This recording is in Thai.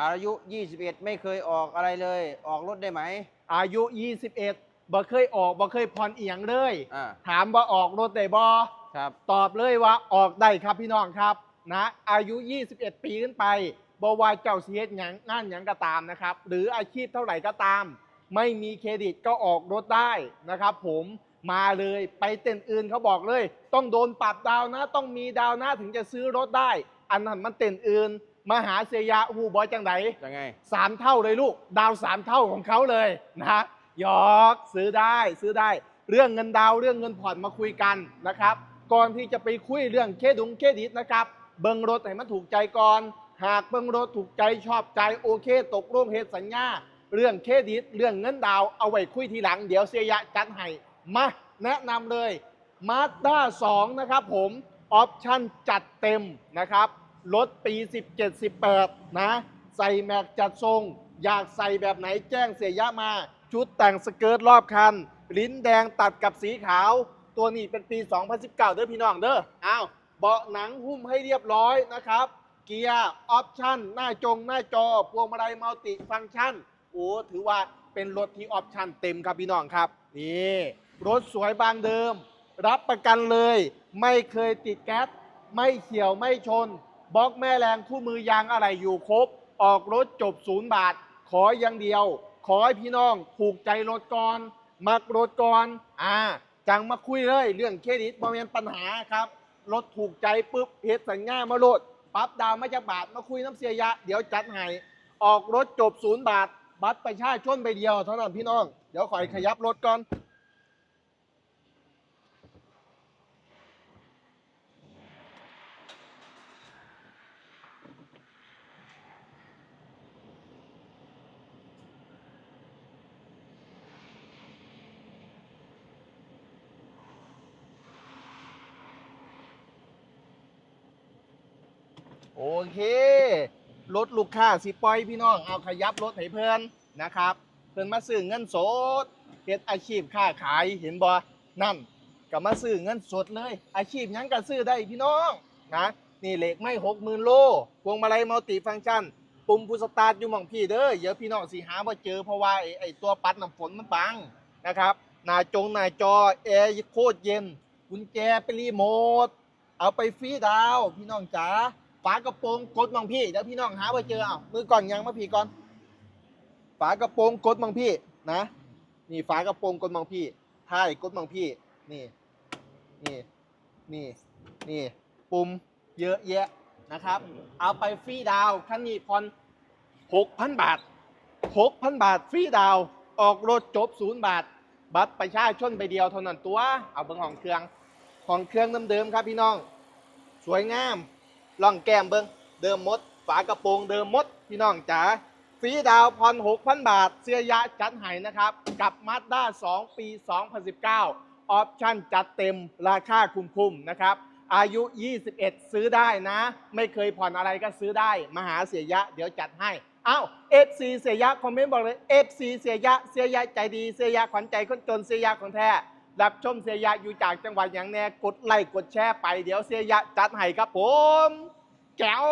อายุ 21 ไม่เคยออกอะไรเลย ออกรถได้ไหมอายุ 21บ่เคยออกบ่เคยผ่อนเอียงเลย อ่าถามว่าออกรถได้บ่ครับตอบเลยว่าออกได้ครับพี่น้องครับนะอายุ 21 ปีขึ้นไปบว่าเจ้าเสียหยังงานหยังก็ตามนะครับ หรืออาชีพเท่าไหร่ก็ตาม ไม่มีเครดิตก็ออกรถได้นะครับ ผมมาเลยไปเต้นอื่นเขาบอกเลย ต้องโดนปรับดาวนะ ต้องมีดาวนะถึงจะซื้อรถได้ อันนั้นมันเต้นอื่น มาหาเสียยะหูบอยจังไดยังไงสามเท่าเลยลูก ดาวสามเท่าของเขาเลยนะหยอกซื้อได้ซื้อได้ เรื่องเงินดาวเรื่องเงินผ่อนมาคุยกันนะครับ ก่อนที่จะไปคุยเรื่องเครดุงเครดิตนะครับ เบิ้งรถให้มันถูกใจก่อน หากเบิ้งรถถูกใจชอบใจโอเค ตกลงเฮดสัญญา เรื่องเครดิต เรื่องเงินดาวเอาไว้คุยทีหลังเดี๋ยวเสียยะจัดให้มาแนะนำเลยมาสด้า2นะครับผม ออปชั่นจัดเต็มนะครับ รถปี 17-18 นะ ใส่แม็กจัดทรง อยากใส่แบบไหนแจ้งเสียยะมา ชุดแต่งสเกิร์ตรอบคัน ลิ้นแดงตัดกับสีขาว ตัวนี้เป็นปี 2019 เด้อพี่น้องเด้ออ้าวเบาะหนังหุ้มให้เรียบร้อยนะครับ เกียร์ออปชั่นหน้าจงหน้าจอพวงมาลัยมัลติฟังก์ชันโอ้ถือว่าเป็นรถที่ออปชั่นเต็มครับพี่น้องครับนี่รถสวยบางเดิม รับประกันเลย ไม่เคยติดแก๊สไม่เขียวไม่ชน บล็อกแม่แรงคู่มือยางอะไรอยู่ครบ ออกรถจบศูนย์บาท ขออย่างเดียว ขอให้พี่น้องผูกใจรถก่อนมักรถก่อนอ่าจังมาคุยเลยเรื่องเครดิตบ่เป็นปัญหาครับรถถูกใจปุ๊บเฮ็ดสัญญามาโลดปั๊บดาวไมาจากบาทมาคุยน้ำเสียยะ เดี๋ยวจัดให้ออกรถจบศูนย์บาท บัตรประชาชนไปเดียวเท่านั้นพี่น้อง เดี๋ยวขอยขยับรถก่อน โอเครถลูกค้าสิปล่อยพี่น้องเอาขยับรถให้เพื่อนนะครับ เพื่อนมาซื้อเงินสดเฮ็ดอาชีพค้าขายเห็นบ่นั่นก็มาซื้อเงินสดเลย อาชีพยังก็ซื้อได้พี่น้องนะนี่เหล็กไม่หกหมื่นโลพวงมาลัยมัลติฟังก์ชันปุ่มพุสตาร์ทอยู่หม่องพี่เด้อเดี๋ยวพี่น้องสิหาว่าเจอเพราะว่าไอ้ไอตัวปัดน้ำฝนมันบังนะครับหน้าจงหน้าจอแอร์โคตรเย็นกุญแจเป็นรีโมทเอาไปฟรีดาวพี่น้องจ๋า ฝากระโปรงกดมังพี่เดี๋ยวพี่น้องหาว่าเจอเอามือก่อนยังมาพี่ก่อน ฝากระโปรงกดมังพี่นะ นี่ฝากระโปรงกดมังพี่ท้ายกดมังพี่ นี่ นี่ นี่ นี่ ปุ่มเยอะแยะนะครับ เอาไปฟรีดาวน์คันนี้พร6,000บาท6,000บาทฟรีดาว ออกรถจบศูนย์บาท บัตรประชาชนไปเดียวเท่านั้นตัว เอาเบิ้งของเครื่อง ของเครื่องเดิมๆครับพี่น้อง สวยงาม ล่องแก้มเบิ้งเดิมมด ฝากระโปรงเดิมมดพี่น้องจ๋าฟรีดาวน์ผ่อนบาท เสื้อยะจัดให้นะครับ กับ Mazda 2ปี 2019 ออปชั่นจัดเต็มราคาคุ้มๆนะครับ อายุ 21 ซื้อได้นะ ไม่เคยผ่อนอะไรก็ซื้อได้ มาหาเสียยะ เดี๋ยวจัดให้อ้าว FC เสียยะ คอมเมนต์บอกเลย FC เสียยะ เสียยะใจดี เสียยะขวัญใจคนจน เสียยะของแท้ รับชมเสียยะอยู่จากจังหวัดอย่างแน่กดไลค์กดแชร์ไปเดี๋ยวเสียยะจัดให้ครับผมแก้ว